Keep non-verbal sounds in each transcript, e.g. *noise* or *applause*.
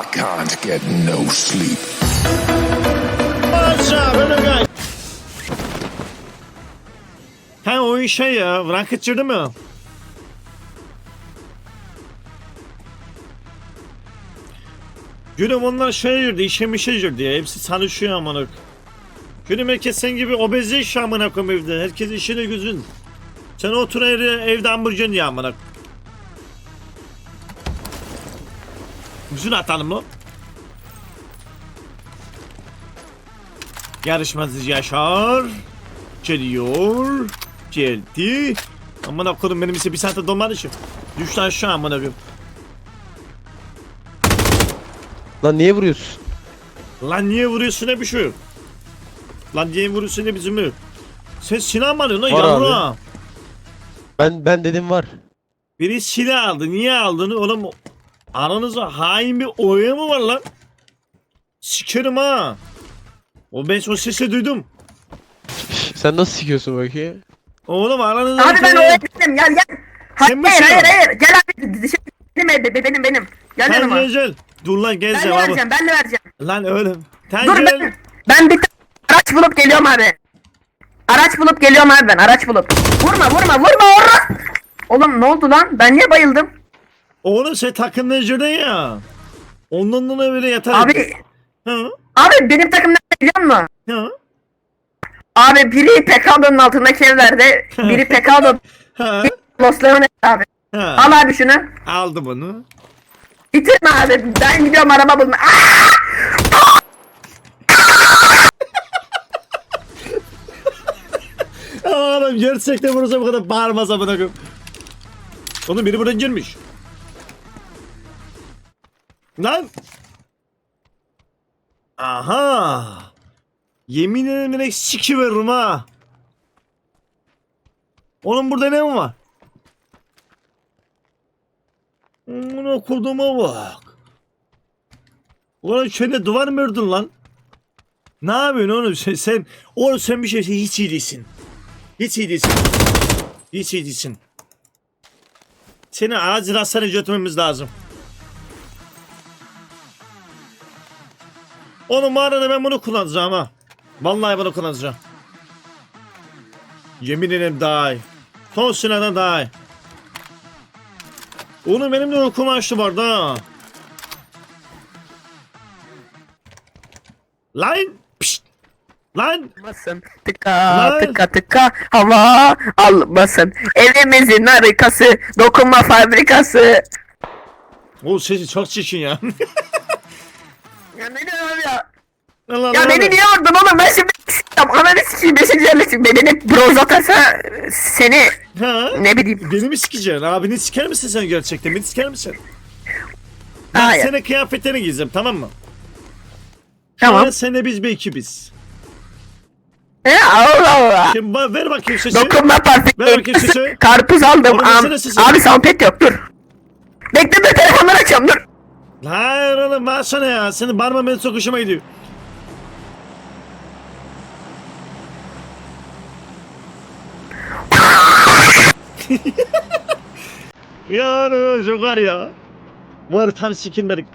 I can't get no sleep. Ha oyun şey ya, Ranked değil mi? Gülüm onlar şey yürüdü, işe mişe yürüdü ya. Hepsi çalışıyor amına. Gülüm herkes sen gibi obezle iş amına koyayım evde. Herkes işine güzün. Sen otur evde, evde hamburger ya amına. Güzün atalım mı? Yarışmacı Yaşar geliyor. Geldi. Aman okudum benim ise bir saate dolmadı şu. Düştü aşağı aman koyayım. Lan niye vuruyorsun? Lan niye vuruyorsun ne bir şey yok. Lan niye vuruyorsun ne bizim yok. Sen silah mı alıyorsun lan Var abi. Ben ben dedim var. Biri silah aldı. Niye aldığını oğlum aranızda hain bir oya mı var lan? Sikerim ha. O ben o sesi duydum. Sen nasıl sikiyorsun bakayım? Oğlum aranızda Abi ben oraya gittim gel gel. Hayır hayır o? hayır gel abi dışarı benim benim benim. Gel yanıma. gel gel. Dur lan Ben gel de cevabı. vereceğim ben de vereceğim. Lan oğlum. Sen Dur gel. ben, ben bir araç bulup geliyorum abi. Araç bulup geliyorum abi ben araç bulup. Vurma vurma vurma vurma. Oğlum ne oldu lan? Ben niye bayıldım? Oğlum sen takımda ya. Ondan dolayı böyle yatar. Abi Hı? abi benim takım ne biliyor musun? Hı? Abi biri Pekado'nun altındaki evlerde, biri Pekado Ha? Los Leones abi. Ha? Al abi şunu. Aldı bunu. Bitirme abi. Ben gidiyorum araba bulma. Aa! Oğlum gerçekten vurursa bu kadar bağırmaz amına koyayım. Oğlum biri buradan girmiş. Lan. Aha. Yemin ederim direkt siki veririm ha. Oğlum burada ne var? Bunu kurduğuma bak. Ulan şöyle duvar mı ördün lan? Ne yapıyorsun oğlum sen, sen oğlum sen bir şey hiç iyi değilsin. Hiç iyi değilsin. Hiç iyi değilsin. Seni acil hastaneye götürmemiz lazım. Oğlum mağarada ben bunu kullanacağım ha. Vallahi bunu kullanacağım. Yemin ederim daha iyi. Son silahdan daha iyi. Oğlum benim de uykum açtı vardı ha. Lan! Pişt! Lan! Almasın. Tıka Lan. tıka tıka hava almasın. Evimizin harikası, dokunma fabrikası. O sesi çok çirkin ya. *laughs* Ya ne diyorsun abi ya? Allah Ya Allah. beni niye vurdun oğlum? Ben şimdi s**tim. Ananı sikeyim. Beşinci yerleşim. Beni bronz atarsa seni Ha? ne bileyim. Beni mi sikeceksin? Abini siker misin sen gerçekten? Beni siker misin? Ben Hayır. senin kıyafetlerini giyeceğim tamam mı? Tamam. Ben seninle biz bir ekibiz. Ya Allah Allah. Şimdi ba- ver bakayım sesi. Dokunma Ver bakayım fabrikası. sesi. Karpuz aldım. Oğlum, Am- versene sesi. abi soundpad yok dur. Bekle dur telefonları açıyorum dur. Hayır oğlum baksana ya. Senin bağırma beni çok hoşuma gidiyor. *laughs* ya çok var ya. Var tam sikinmedik.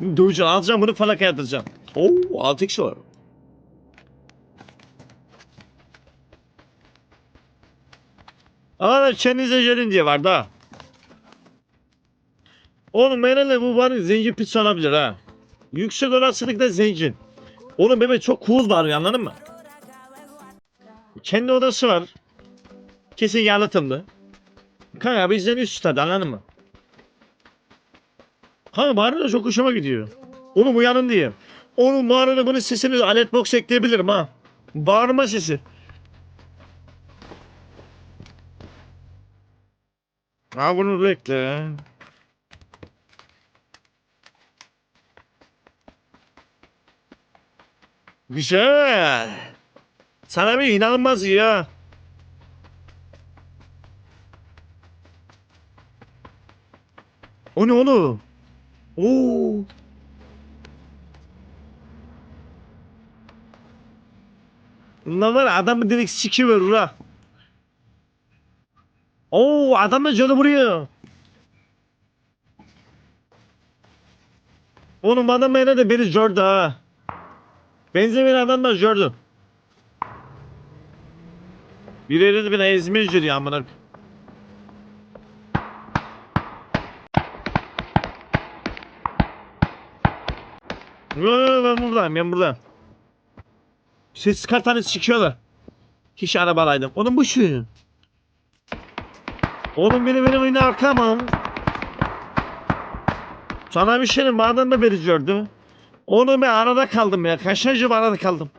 Döveceğim alacağım bunu falaka yatıracağım. Oo 6 kişi var. Ama kendinize gelin diye vardı ha. Oğlum herhalde bu var zenci pizza olabilir ha. Yüksek olasılıkla zengin. Oğlum bebe çok cool var anladın mı? Kendi odası var. Kesin yalıtımlı. Kanka bizden üst tutardı anladın mı? Kanka mağarada çok hoşuma gidiyor. Oğlum uyanın diye. Oğlum mağarada bunun sesini alet box ekleyebilirim ha. Bağırma sesi. Ha bunu bekle. Güzel. Sana bir inanılmaz ya. O ne oğlum? Oo. Lan var adamı direkt sikiver ha. Oo adam da canı vuruyor. Oğlum adam beni de beni gördü ha. Benzemeyen adam da gördü. Birileri de beni ezmeye giriyor amına. Ben buradayım ben buradayım. Ses çıkartanı çıkıyorlar. Hiç arabalaydım. Oğlum bu şu. Oğlum beni benim yine arkamam. Sana bir şey diyeyim, madem da beri Oğlum ben arada kaldım ya. Kaçıncı arada kaldım.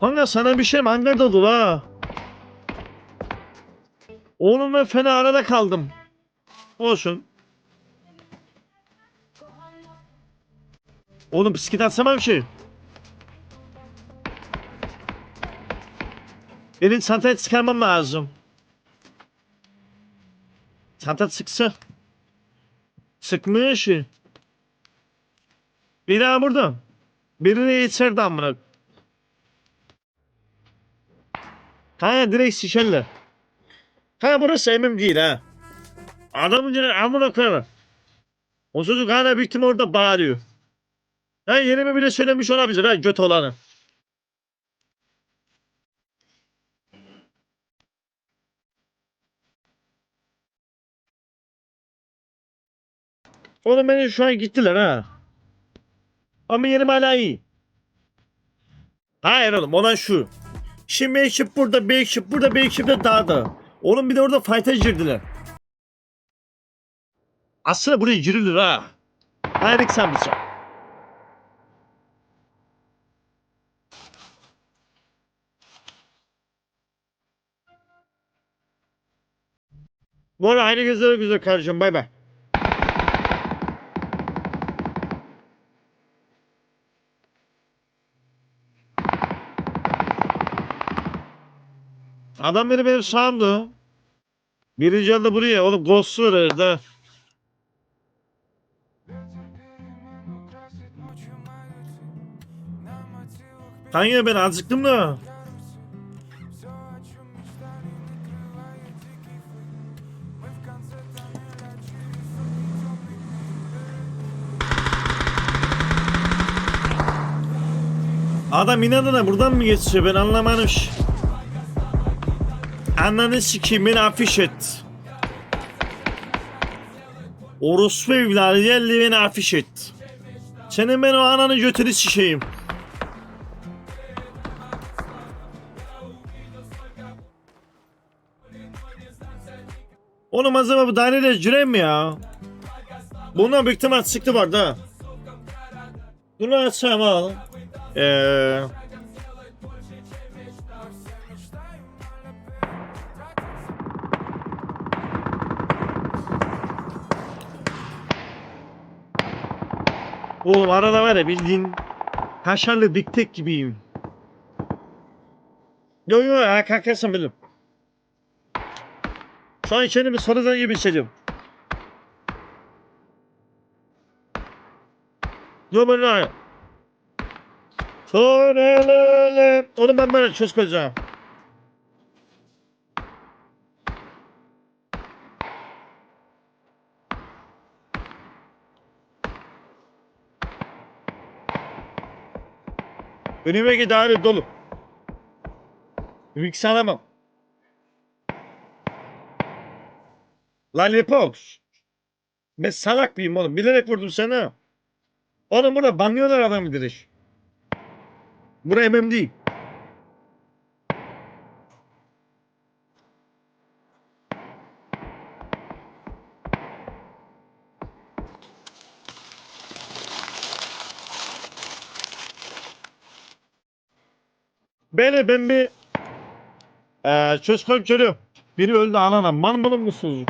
Kanka sana bir şey? Hangar dolu ha. Oğlum ben fena arada kaldım. Olsun. Oğlum bisiklet atsama bir şey. Benim çantayı çıkarmam lazım. Çanta sıksa. Sıkmıyor ki. Bir daha burada. Birini içeride amına. Kanka direkt şişerler. Kanka burası emim değil ha. Adamın yine amına koyarlar. O çocuk hala büyük orada bağırıyor. Ha yerimi bile söylemiş olabilir ha göt olanı. Oğlum beni şu an gittiler ha. Ama yerim hala iyi. Hayır oğlum olan şu. Şimdi ekip burada, ekip burada, ekip de dağda. Oğlum bir de orada fight'a girdiler. Aslında buraya girilir ha. Hayır sen bir şey. Bu arada aynı gözlere güzel kardeşim bay bay. Adam beni benim sağımdı. Birinci anda buraya oğlum ghost'u da. Kanka ben acıktım da. Adam inadına buradan mı geçiyor ben anlamadım. Ananı sikeyim beni afiş et. Orospu evladı geldi beni afiş et. Senin ben o ananı götünü sikeyim. Oğlum acaba bu dairede cüren mi ya? Bundan büyük ihtimal sıktı var da. Bunu açsam al. Eee... Oğlum arada var ya bildiğin kaşarlı Big gibiyim. Yo yo ya kalkarsın benim. Şu an kendimi sonradan gibi hissediyorum. Yo ne? Sonra Onu ben böyle çöz Önüme gidari dolu. Mix alamam. Lollipop. Ben salak mıyım oğlum? Bilerek vurdum sana. Oğlum burada banlıyorlar adamı direkt. Bura emem değil. Böyle ben bir eee söz koyup Biri öldü anana. Man bulun musunuz?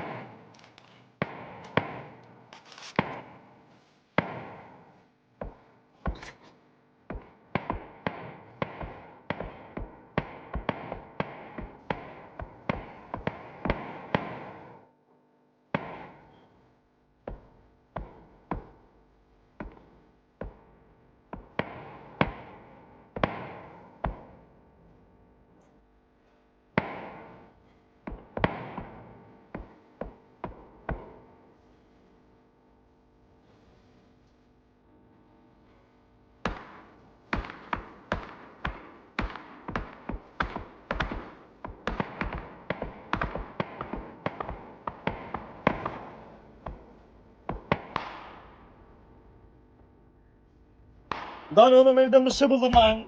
Lan oğlum evde mısır buldum lan.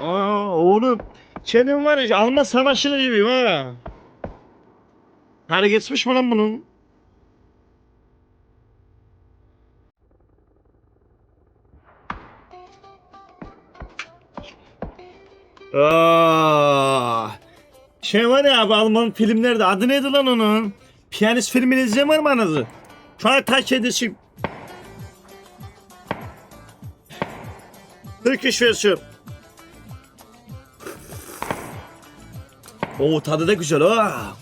Aa oğlum. Senin var ya Alman savaşçılı gibiyim ha. Hani geçmiş mi lan bunun? Aa, şey var ya abi Alman filmlerde adı neydi lan onun? Piyanist filmini mı anası? Şu an kaç edişim. Turkish versiyon. Oo tadı da güzel ha.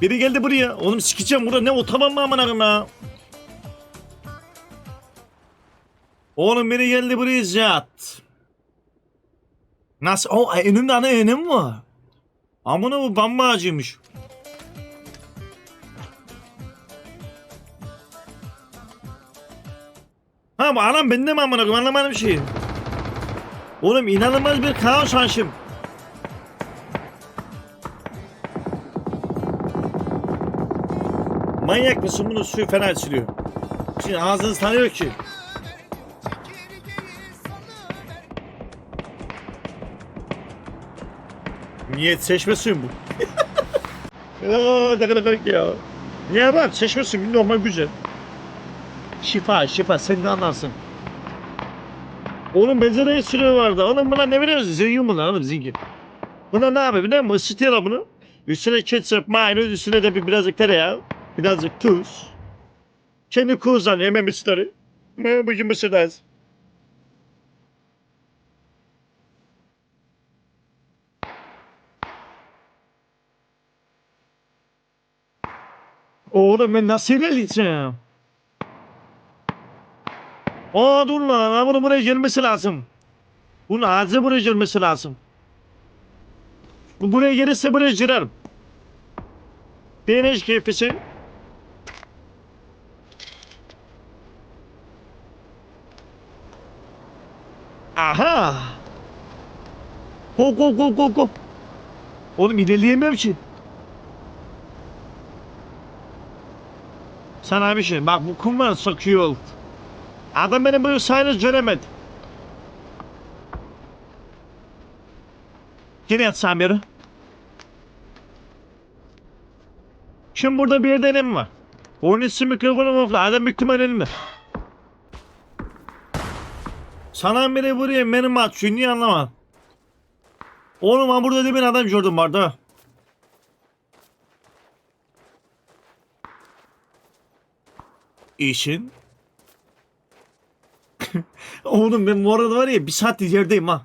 Biri geldi buraya. Oğlum sikeceğim burada ne o tamam mı aman ya. Oğlum biri geldi buraya zat. Nasıl? O önümde ana önüm var. Amına bu bamba ağacıymış. Ha bu anam bende mi amına koyayım anlamadım şeyi. Oğlum inanılmaz bir kaos haşim. Manyak mısın bunu suyu fena içiliyor. Şimdi ağzınız tanıyor ki. Niyet seçme suyu. Aa, *laughs* ne kadar garip ya. Niye bak seçme suyu normal güzel. Şifa şifa sen de anlarsın. Oğlum benzeri sürü vardı. Oğlum buna ne veriyoruz? Zengin bunlar oğlum zengin. Buna ne yapıyor biliyor musun? Isıtıyorlar bunu. Üstüne ketçap, mayonez, üstüne de bir birazcık tereyağı, birazcık tuz. Kendi kullanıyor hemen mısırları. Ne bugün mısır lazım. Oğlum ben nasıl ilerleyeceğim? Aa dur lan ha bunun buraya gelmesi lazım. Bunun ağzı buraya gelmesi lazım. Bu buraya gelirse buraya girerim. Peynir keyfisi. Aha. Go go go go go. Oğlum ilerleyemiyorum ki. Sana bir şey bak bu kum var sokuyor. Adam benim bu sayını göremedi. Yine yatsam yere. Şimdi burada bir elim var. Onun için mikrofonu mufla. Adam büyük ihtimal elimde. Sana biri buraya benim atıyor. Niye anlamadım? Oğlum ben burada demin adam gördüm vardı. İşin. Oğlum ben bu arada var ya bir saattir yerdeyim ha.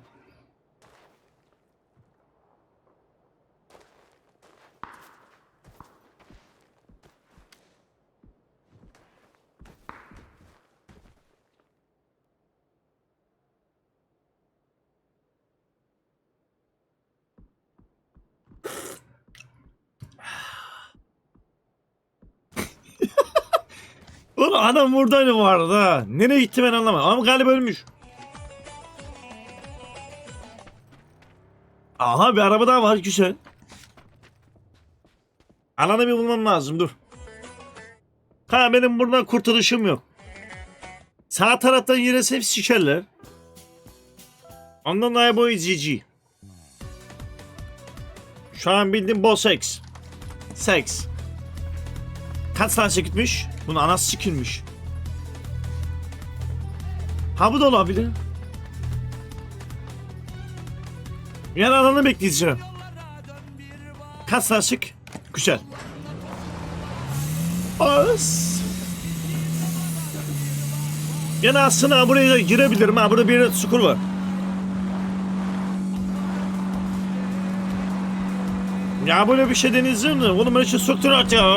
Oğlum adam buradaydı bu arada. Nereye gitti ben anlamadım. Ama galiba ölmüş. Aha bir araba daha var güzel. Alanı bir bulmam lazım dur. Ha benim buradan kurtuluşum yok. Sağ taraftan yine hep sikerler. Ondan daha boyu GG. Şu an bildiğim boss X. Sex. Kaç tane gitmiş? Bunun anası sikilmiş. Ha bu da olabilir. Yani alanı bekleyeceğim. Kaç tane sık? Güzel. As. Yani aslında buraya da girebilirim ha. Burada bir yere çukur var. Ya böyle bir şey deneyeceğim de. Oğlum ben şu soktur at ya.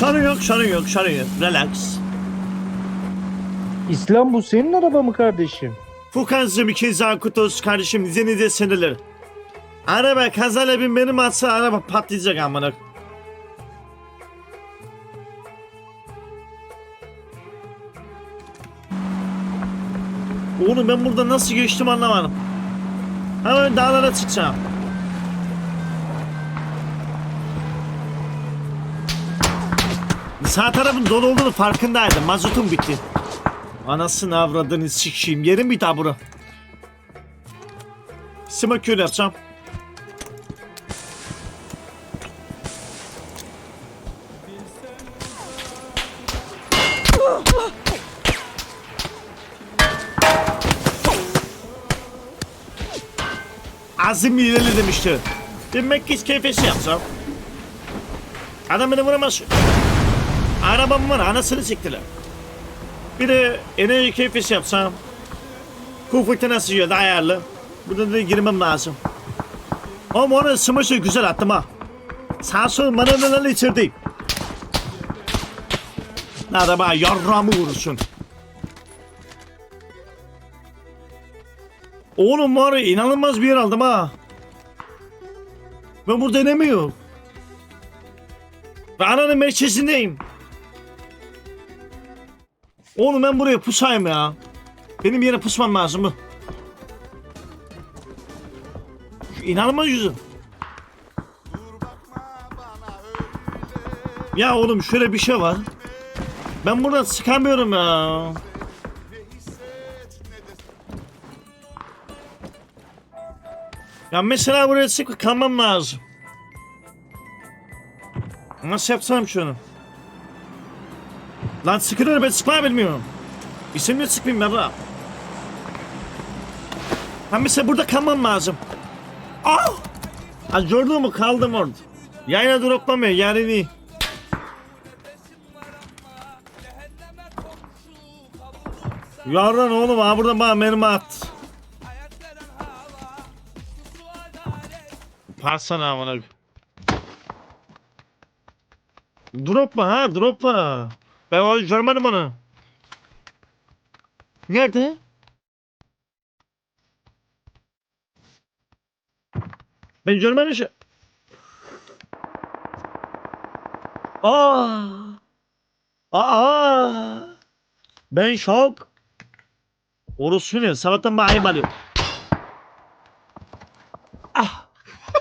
Sorun yok, sorun yok, sorun yok. Relax. İslam bu senin araba mı kardeşim? Furkan'cığım ikinci Akutos kardeşim izninizle seneler. Araba kazayla bin benim atsa araba patlayacak amına. Oğlum ben burada nasıl geçtim anlamadım. Hemen dağlara çıkacağım. Sağ tarafın dolu olduğunu farkındaydım. Mazotum bitti. Anasını avradını sikeyim. Yerim bir daha bura. Smoke yapacağım. Azim ileri demişti. Demek ki keyfesi yapsam. Adam beni vuramaz. Arabam anasını siktiler. Bir de enerji keyfesi yapsam. Kum fırtınası yiyor da ayarlı. Burada da girmem lazım. Ama onu smaşı güzel attım ha. Sağ sol manevralarla içerideyim. Nerede bana yarramı vurursun. Oğlum var ya inanılmaz bir yer aldım ha. Ben burada denemiyorum. Ve ananın merkezindeyim. Oğlum ben buraya pusayım ya. Benim yere pusmam lazım mı? Şu inanılmaz. Ya oğlum şöyle bir şey var. Ben buradan sıkamıyorum ya. Ya mesela buraya sıkı kalmam lazım. Nasıl yapsam şunu? Lan sıkılır ben sıkmayı bilmiyorum. İsimle sıkmayayım ben buna. Ben mesela burada kalmam lazım. Ah! Ha gördün mü kaldım orada. Yayına droplamıyor yani değil. Yardan oğlum ha buradan bana mermi at. Parsana amına. Dropma ha dropma. Ben onu görmedim onu. Nerede? Ben görmedim şu. Aa. Aa. Ben şok. Orası ne? Sabahtan bana ayıp alıyor. Ah.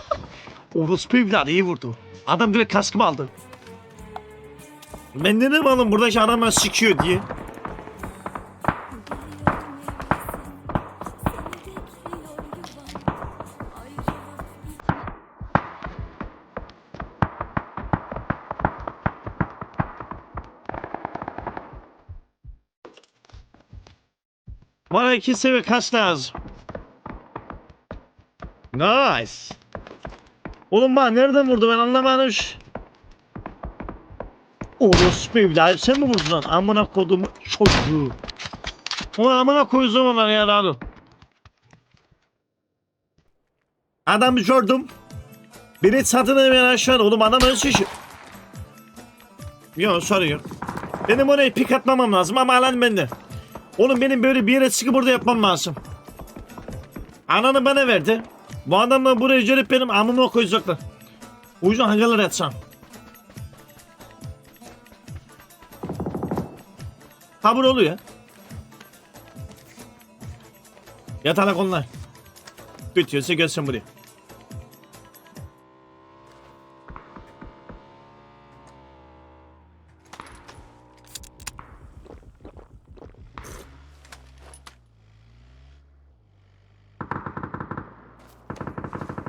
*laughs* Orospu evladı iyi vurdu. Adam direkt kaskımı aldı. Ben dedim oğlum buradaki adam bana sikiyor diye. Bana iki seviye kaç lazım? Nice. Oğlum bana nereden vurdu ben anlamadım. Orospu evladı sen mi vurdun lan? Amına kodum çocuğu. Ulan amına koyduğum onlar ya lan. Adamı gördüm. Beni satın hemen aşağı oğlum adam öyle şey. Yok sorun yok. Benim orayı pik atmamam lazım ama alan bende. Oğlum benim böyle bir yere çıkıp burada yapmam lazım. Ananı bana verdi. Bu adamlar buraya gelip benim amıma koyacaklar. O yüzden hangileri yatsam? Kabul oluyor. Yatalak onlar. Bitiyorsa gelsin buraya.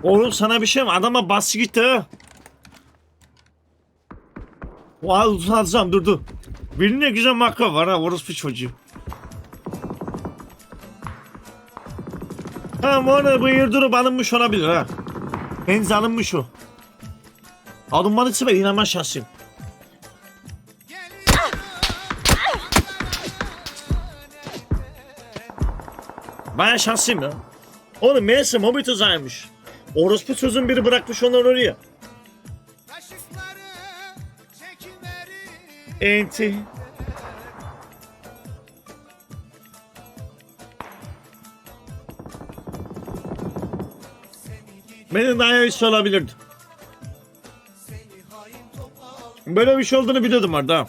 Oğlum sana bir şey mi? Adama bas gitti ha. Vay uzatacağım dur dur. Birinde güzel makro var ha orospu çocuğu. Ha bu arada bu yırdurup alınmış olabilir ha. Benzi alınmış o. Alınmalısı ben inanma şanslıyım. Baya şanslıyım ya. Oğlum meğerse mobil tuzağıymış. Orospu sözün biri bırakmış onları oraya. Enti. Benim daha iyi olabilirdi. Böyle bir şey olduğunu biliyordum orada.